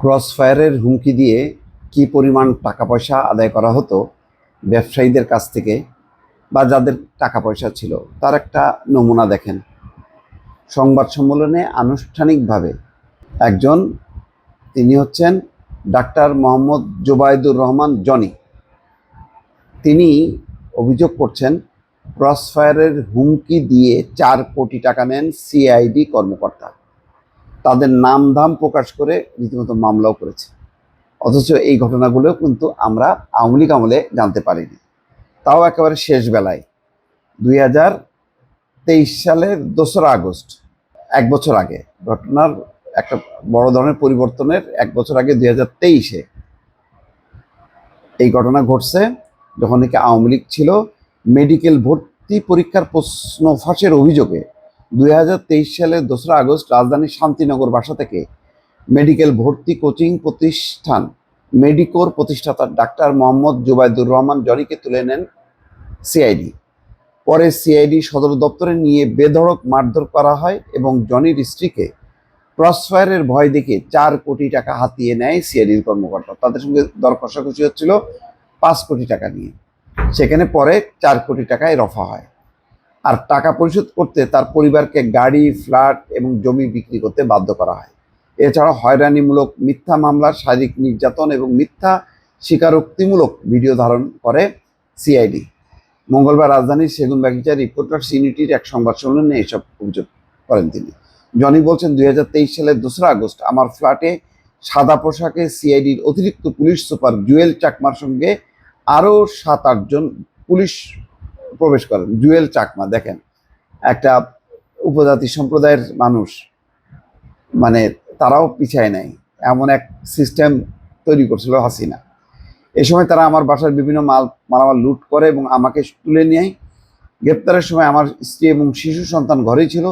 Cross ফায়ারের হুমকি দিয়ে কি পরিমাণ টাকা পয়সা আদায় করা হতো ব্যবসায়ীদের কাছ থেকে বা যাদের টাকা পয়সা ছিল, তার একটা নমুনা দেখেন। সংবাদ সম্মেলনে আনুষ্ঠানিকভাবে একজন, তিনি হচ্ছেন ডাক্তার মোহাম্মদ জোবায়দুর রহমান জনি। তিনি অভিযোগ করছেন ক্রস ফায়ারের হুমকি দিয়ে চার কোটি টাকা নেন সিআইডি কর্মকর্তা। তাদের নাম ধাম প্রকাশ করে রীতিমতো মামলাও করেছে। অথচ এই ঘটনাগুলো কিন্তু আমরা আওয়ামী লীগ আমলে জানতে পারিনি। তাও একেবারে শেষ বেলায়, দুই হাজার তেইশ সালের দোসরা আগস্ট, এক বছর আগে, ঘটনার একটা বড় ধরনের পরিবর্তনের এক বছর আগে, দুই হাজার তেইশে এই ঘটনা ঘটছে, যখন নাকি আওয়ামী লীগ ছিল মেডিকেল ভর্তি পরীক্ষার প্রশ্ন ফাঁসের অভিযোগে দুই হাজার তেইশ সালের দোসরা আগস্ট রাজধানীর শান্তিনগর বাসা থেকে মেডিকেল ভর্তি কোচিং প্রতিষ্ঠান মেডিকোর প্রতিষ্ঠাতা ডাক্তার মোহাম্মদ জুবাইদুর রহমান জনিকে তুলে নেন সিআইডি। পরে সিআইডি সদর দপ্তরে নিয়ে বেধড়ক মারধর করা হয় এবং জনির স্ত্রীকে ক্রসফায়ারের ভয় দেখে চার কোটি টাকা হাতিয়ে নেয় সিআইডির কর্মকর্তা। তাদের সঙ্গে দর কষাকষি হচ্ছিল পাঁচ কোটি টাকা নিয়ে। সেখানে পরে চার কোটি টাকায় রফা হয়। আর টাকা পরিশোধ করতে তার পরিবারকে গাড়ি, ফ্ল্যাট এবং জমি বিক্রি করতে বাধ্য করা হয়। এছাড়া হয়রানিমূলক মিথ্যা মামলার শারীরিক নির্যাতন এবং মিথ্যা স্বীকারোক্তিমূলক ভিডিও ধারণ করে সিআইডি। মঙ্গলবার রাজধানীর সেগুন বাগিচা রিপোর্টার্স ইউনিটির এক সংবাদ সম্মেলনে এসব অভিযোগ করেন তিনি। জনি বলছেন, দুই হাজার তেইশ সালের দোসরা আগস্ট আমার ফ্ল্যাটে সাদা পোশাকে সিআইডির অতিরিক্ত পুলিশ সুপার জুয়েল চাকমার সঙ্গে আরও সাত আটজন পুলিশ প্রবেশ করেন, জুয়েল চাকমা, দেখেন, একটা উপজাতি সম্প্রদায়ের মানুষ মানে তারাও পিছায় নাই, এমন এক সিস্টেম তৈরি করছিল হাসিনা। এ সময় তারা আমার বাসার বিভিন্ন মাল, মালামাল লুট করে এবং আমাকে তুলে নিয়ে গ্রেপ্তারের সময় আমার স্ত্রী এবং শিশু সন্তান ঘরেই ছিল।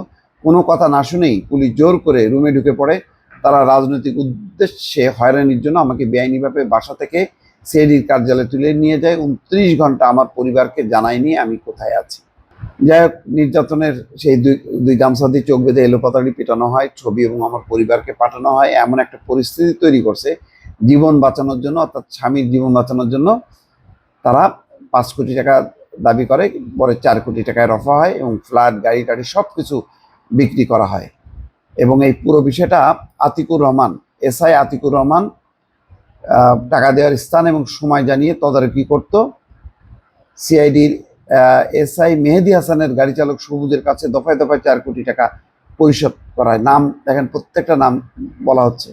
কোনো কথা না শুনেই পুলিশ জোর করে রুমে ঢুকে পড়ে। তারা রাজনৈতিক উদ্দেশ্যে হয়রানির জন্য আমাকে বেআইনিভাবে বাসা থেকে সিআইডির কার্যালয়ে তুলে নিয়ে যায়। উনত্রিশ ঘণ্টা আমার পরিবারকে জানায়নি আমি কোথায় আছি। যাই হোক, নির্যাতনের সেই দুই দুই গামছা দিয়ে চোখ বেঁধে এলোপাতাড়ি পেটানো হয়, ছবি এবং আমার পরিবারকে পাঠানো হয়। এমন একটা পরিস্থিতি তৈরি করছে, জীবন বাঁচানোর জন্য, অর্থাৎ স্বামীর জীবন বাঁচানোর জন্য তারা পাঁচ কোটি টাকা দাবি করে, পরে চার কোটি টাকায় রফা হয় এবং ফ্ল্যাট, গাড়ি, টাড়ি সব কিছু বিক্রি করা হয়। এবং এই পুরো বিষয়টা আতিকুর রহমান, এসআই আতিকুর রহমান টাকা দেওয়ার স্থান এবং সময় জানিয়ে তদারকি করত। সিআইডির এসআই মেহেদি হাসানের গাড়ি চালক সবুজের কাছে দফায় দফায় চার কোটি টাকা পরিশোধ করা হয় নাম, দেখেন, প্রত্যেকটা নাম বলা হচ্ছে।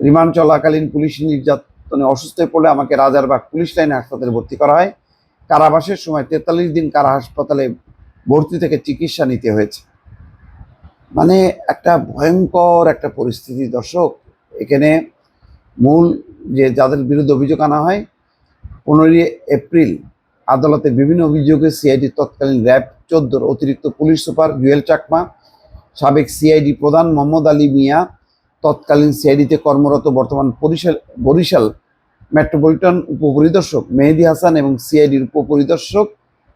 রিমান্ড চলাকালীন পুলিশ নির্যাতনে অসুস্থ হয়ে পড়লে আমাকে রাজারবাগ পুলিশ লাইনে হাসপাতালে ভর্তি করা হয়। কারাবাসের সময় তেতাল্লিশ দিন কারা হাসপাতালে ভর্তি থেকে চিকিৎসা নিতে হয়েছে। মানে একটা ভয়ঙ্কর একটা পরিস্থিতি, দর্শক। এখানে মূল যে যাদের বিরুদ্ধে অভিযোগ আনা হয়, পনেরোই এপ্রিল আদালতে বিভিন্ন অভিযোগে সিআইডি তৎকালীন র্যাব চোদ্দোর অতিরিক্ত পুলিশ সুপার জুয়েল চাকমা, সাবেক সিআইডি প্রধান মোহাম্মদ আলী মিয়া, তৎকালীন সিআইডিতে কর্মরত বর্তমান বরিশাল বরিশাল মেট্রোপলিটন উপপরিদর্শক মেহেদি হাসান এবং সিআইডির উপপরিদর্শক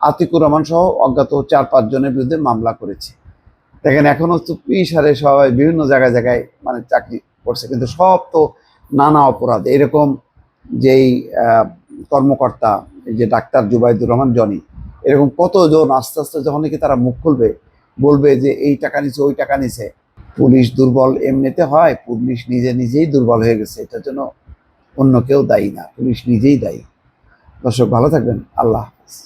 আতিকুর রহমান সহ অজ্ঞাত চার পাঁচজনের বিরুদ্ধে মামলা করেছে। দেখেন, এখনও চুপি সারে সবাই বিভিন্ন জায়গায় জায়গায় মানে চাকরি করছে, কিন্তু সব তো নানা অপরাধ। এরকম যেই কর্মকর্তা যে ডাক্তার জুবাইদুর রহমান, জনি, এরকম কতজন আস্তে আস্তে যখন নাকি তারা মুখ খুলবে, বলবে যে এই টাকা নিছে, ওই টাকা নিছে। পুলিশ দুর্বল এমনিতে হয়, পুলিশ নিজে নিজেই দুর্বল হয়ে গেছে, এটার জন্য অন্য কেউ দায়ী না, পুলিশ নিজেই দায়ী। দর্শক, ভালো থাকবেন, আল্লাহ